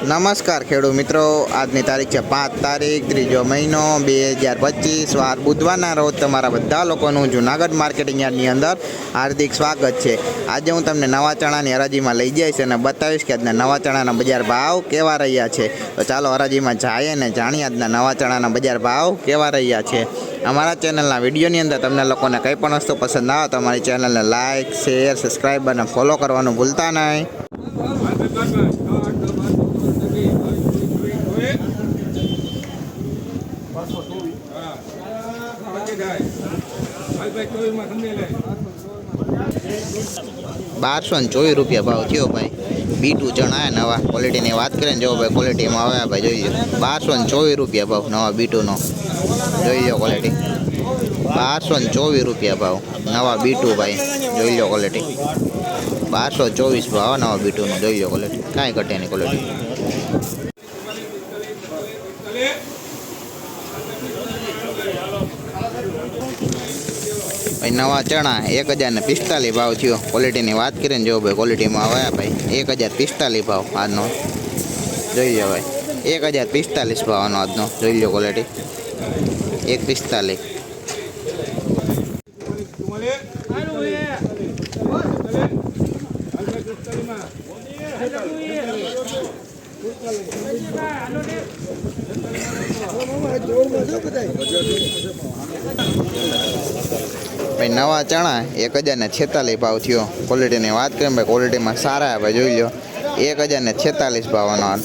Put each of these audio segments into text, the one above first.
નમસ્કાર ખેડૂત મિત્રો. આજની તારીખ છે પાંચ તારીખ, ત્રીજો મહિનો, બે હજાર પચીસ. વાર બુધવારના રોજ તમારા બધા લોકોનું જુનાગઢ માર્કેટિંગ યાર્ડની અંદર હાર્દિક સ્વાગત છે. આજે હું તમને નવા ચણાની હરાજીમાં લઈ જઈશ અને બતાવીશ કે આજના નવા ચણાના બજાર ભાવ કેવા રહ્યા છે. તો ચાલો હરાજીમાં જઈએ અને જાણીએ આજના નવા ચણાના બજાર ભાવ કેવા રહ્યા છે. અમારા ચેનલના વિડીયોની અંદર તમને લોકોને કંઈ પણ વસ્તુ પસંદ આવે તો અમારી ચેનલને લાઇક શેર, સબસ્ક્રાઈબ અને ફોલો કરવાનું ભૂલતા નહીં. બારસો ને ચોવીસ રૂપિયા ભાવ થયો ભાઈ. બીટુ ચણા નવા ક્વોલિટીની વાત કરીએ ને જો ભાઈ ક્વોલિટીમાં આવ્યા ભાઈ, જોઈ લો બારસો ને ચોવીસ રૂપિયા ભાવ નવા બીટુનો. જોઈ લો ક્વોલિટી બારસો ને ચોવીસ રૂપિયા ભાવ નવા બીટુ ભાઈ, જોઈ લો ક્વોલિટી બારસો ચોવીસ ભાવ નવા બીટુનો, જોઈ લો ક્વોલિટી કાંઈ ઘટે નહીં ક્વોલિટી ભાઈ, નવા ચણા, એક હજાર ને પિસ્તાલીસ ભાવ થયો. ક્વોલિટીની વાત કરીને જો ભાઈ ક્વોલિટીમાં આવ્યા ભાઈ, એક હજાર પિસ્તાલીસ ભાવ આજનો. જોઈ લો ભાઈ, એક હજાર પિસ્તાલીસ ભાવનો આજનો. જોઈ લો ક્વોલિટી એક પિસ્તાલીસ. ભાઈ નવા ચણા, એક હજાર ને છેતાલીસ ભાવ થયો. ક્વોલિટીની વાત કરીએ ને ભાઈ ક્વોલિટીમાં સારા ભાઈ, જોઈ લો એક હજાર ને છેતાલીસ ભાવનો આ.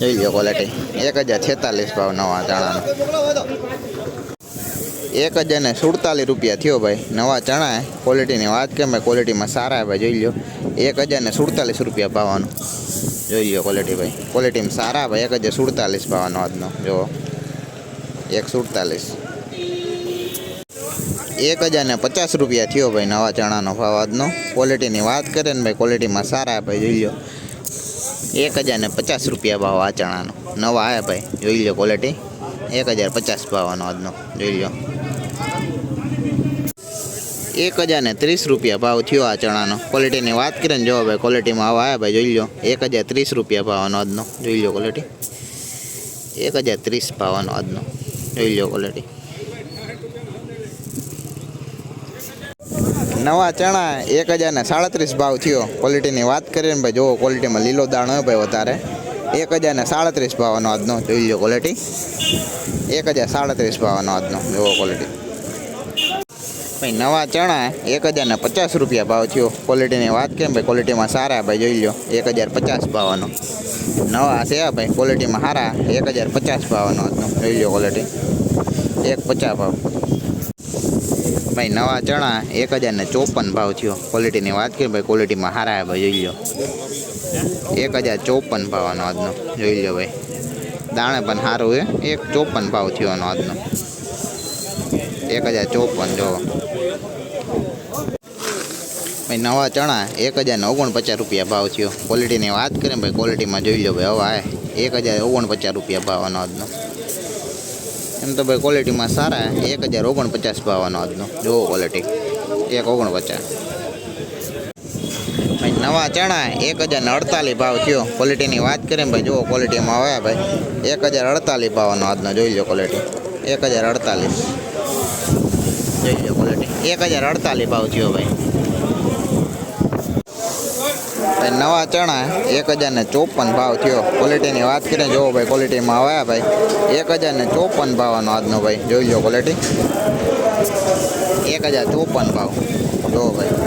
જોઈ લો ક્વોલિટી એક હજાર છેતાલીસ ભાવ નવા ચણાનો. એક હજાર ને સુડતાલીસ રૂપિયા થયો ભાઈ, નવા ચણા ક્વોલિટીની વાત કરીએ ભાઈ ક્વોલિટીમાં સારા ભાઈ, જોઈ લો એક હજાર ને સુડતાલીસ રૂપિયા ભાવનો. જોઈ લો ક્વોલિટી ભાઈ. ક્વોલિટીમાં સારા ભાઈ, એક હજાર સુડતાલીસ ભાવનો આજનો. જો, એક સુડતાલીસ. એક હજાર ને પચાસ રૂપિયા થયો ભાઈ નવા ચણાનો ભાવ આજનો. ક્વોલિટીની વાત કરીએ ને ભાઈ ક્વોલિટીમાં સારા ભાઈ, જોઈ લો. એક હજાર ને પચાસ રૂપિયા ભાવ આ ચણાનો. નવા આવ્યા ભાઈ, જોઈ લો ક્વોલિટી એક હજાર પચાસ ભાવનો આજનો, જોઈ લો. એક હજાર ને ત્રીસ રૂપિયા ભાવ થયો આ ચણાનો. ક્વોલિટીની વાત કરીએ ને, જો ભાઈ ક્વોલિટીમાં આવા આવ્યા ભાઈ, જોઈ લો. એક હજાર ત્રીસ રૂપિયા ભાવનો આજનો, જોઈ લો ક્વોલિટી એક હજાર ત્રીસ ભાવનો આજનો, જોઈ લો ક્વોલિટી નવા ચણા એક હજાર ને સાડત્રીસ ભાવ થયો. ક્વોલિટીની વાત કરીએ ને ભાઈ, જોવો ક્વોલિટીમાં લીલો દાણ હોય ભાઈ વધારે. એક હજાર ને સાડત્રીસ ભાવનો આજનો, જોઈ લો ક્વોલિટી એક હજાર સાડત્રીસ ભાવનો આજનો, જોવો ક્વોલિટી ભાઈ, નવા ચણા એક હજાર ને પચાસ રૂપિયા ભાવ થયો. ક્વોલિટીની વાત કેમ ભાઈ ક્વોલિટીમાં સારા ભાઈ, જોઈ લો એક હજાર પચાસ ભાવનો. નવા છે ભાઈ ક્વોલિટીમાં સારા. એક હજાર પચાસ ભાવનો આજનો, જોઈ લો ક્વોલિટી એક પચાસ ભાવ. ભાઈ, નવા ચણા એક હજાર ને ચોપન ભાવ થયો. ક્વોલિટીની વાત કરીએ ભાઈ ક્વોલિટીમાં સારા ભાઈ, જોઈ લો એક હજાર ચોપન ભાવનો આજનો, જોઈ લો ભાઈ. દાણે પણ સારું છે. એક ચોપન ભાવ થયો આનો આજનો. એક હજાર ચોપન, જો. ભાઈ, નવા ચણા એક હજાર ઓગણપચાસ રૂપિયા ભાવ થયો. ક્વોલિટીની વાત કરીએ ભાઈ ક્વોલિટીમાં જોઈ લો ભાઈ, હવે એક હજાર ઓગણપચાસ રૂપિયા ભાવનો આજનો. એમ તો ભાઈ ક્વોલિટીમાં સારા એક હજાર ઓગણપચાસ ભાવવાનો આજનો. જુઓ ક્વોલિટી એક ઓગણપચાસ. ભાઈ નવા ચણા એક હજાર અડતાલીસ ભાવ થયો. ક્વોલિટીની વાત કરીએ ભાઈ, જુઓ ક્વોલિટીમાં આવ્યા ભાઈ. એક હજાર અડતાલીસ ભાવનો આજનો. જોઈ લો ક્વોલિટી એક હજાર અડતાલીસ. જોઈ લો ક્વોલિટી એક હજાર અડતાલીસ ભાવ થયો ભાઈ ભાઈ નવા ચણા એક હજાર ને ચોપન ભાવ થયો. ક્વોલિટીની વાત કરીને જોવો ભાઈ ક્વોલિટીમાં આવ્યા ભાઈ, એક હજાર ને ચોપન ભાવનો આજનો ભાઈ. જોઈ લો ક્વોલિટી એક હજાર ચોપન ભાવ. જોવો ભાઈ.